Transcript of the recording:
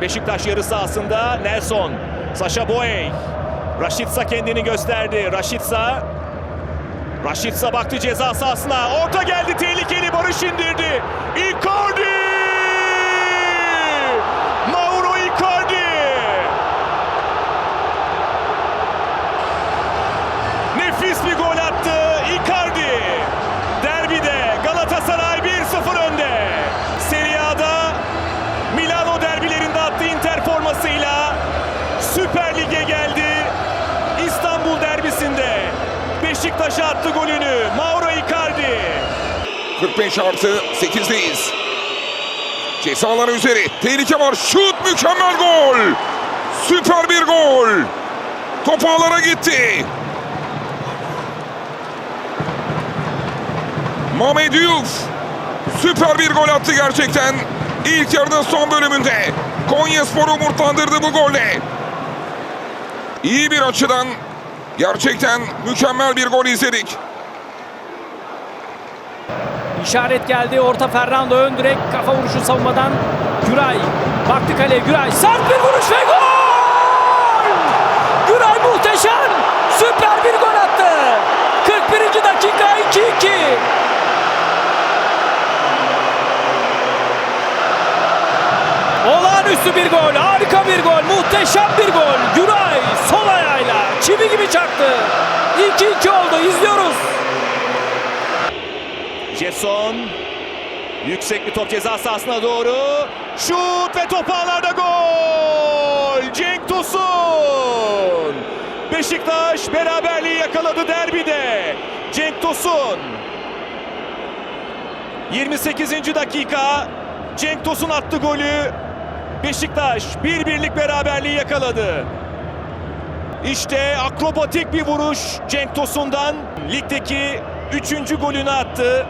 Beşiktaş yarı sahasında Nelson. Saşa Boey. Raşitsa kendini gösterdi. Raşitsa. Raşitsa baktı ceza sahasına. Orta geldi tehlikeli. Barış indirdi. Icardi! Süper Lig'e geldi. İstanbul derbisinde Beşiktaş'a attı golünü Mauro Icardi. 45 artı 8'deyiz. Ceza alanı üzeri. Tehlike var. Şut mükemmel gol. Süper bir gol. Top ağlara gitti. Mehmet Diouf. Süper bir gol attı gerçekten. İlk yarının son bölümünde. Konya Spor'u umurtlandırdı bu golle. İyi bir açıdan gerçekten mükemmel bir gol izledik. İşaret geldi. Orta Ferrando ön direk kafa vuruşu savunmadan Güray. Baktı kaleye Güray. Sert bir vuruş ve gol! Güray muhteşem. Süper bir gol attı. 41. dakika 2-2. Olağanüstü bir gol. Harika bir gol. Muhteşem bir gol. 2-2 oldu. İzliyoruz. Jetson yüksek bir top ceza sahasına doğru. Şut ve top ağlarda gol. Cenk Tosun. Beşiktaş beraberliği yakaladı derbide. Cenk Tosun. 28. dakika Cenk Tosun attı golü. Beşiktaş bir birlik beraberliği yakaladı. İşte akrobatik bir vuruş Cenk Tosun'dan. Ligdeki 3. golünü attı.